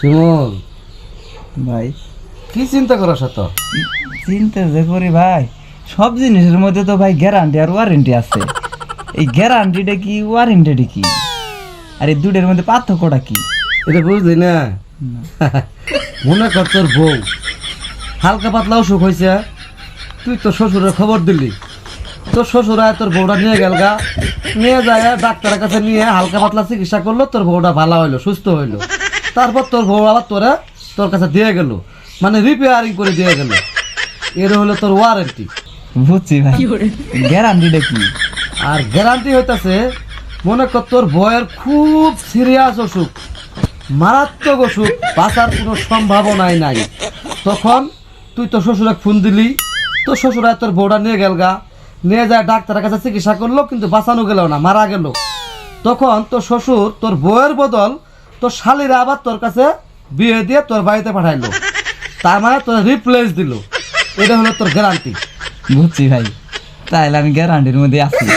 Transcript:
সুমন ভাই। কি চিন্তা করো শত চিন্তা যে করি ভাই সব জিনিসের মধ্যে তো ভাই গ্যারান্টি আর ওয়ারেন্টি আছে। এই গ্যারান্টিটা কি ওয়ারেন্টিটা কি? আর এই দুটোর মধ্যে পার্থক্যটা কি? এটা বুঝলি না? মনে কর তোর বউ হালকা পাতলা অসুখ হয়েছে তুই তোর শ্বশুরের খবর দিলি। তোর শ্বশুরা তোর বউটা নিয়ে গেল গা। নিয়ে যায় ডাক্তারের কাছে নিয়ে হালকা পাতলা চিকিৎসা করল তোর বউটা ভালো হইল সুস্থ হইল। তারপর তোর বউ আবার তোরা তোর কাছে দিয়ে গেল। মানে রিপেয়ারিং করে দিয়ে গেল। এর হলো তোর ওয়ারেন্টি বুঝছি ভাই। গ্যারান্টিটা কি? আর গ্যারান্টি হইতাছে মনে কর তোর বয়ের খুব সিরিয়াস অসুখ। মারাত্মক অসুখ বাঁচার কোনো সম্ভাবনাই নাই। তখন তুই তোর শ্বশুরে ফোন দিলি। তোর শ্বশুরা তোর বউটা নিয়ে গেল গা। নিয়ে যায় ডাক্তারের কাছে চিকিৎসা করল কিন্তু বাঁচানো গেল না মারা গেল। তখন তোর শ্বশুর তোর বউয়ের বদল তোর শালিরা আবার তোর কাছে বিয়ে দিয়ে তোর বাড়িতে পাঠাইলো। তার মানে তোর রিপ্লেস দিল। এটা হলো তোর গ্যারান্টি বুঝছি ভাই। তাহলে আমি গ্যারান্টির মধ্যে আছি।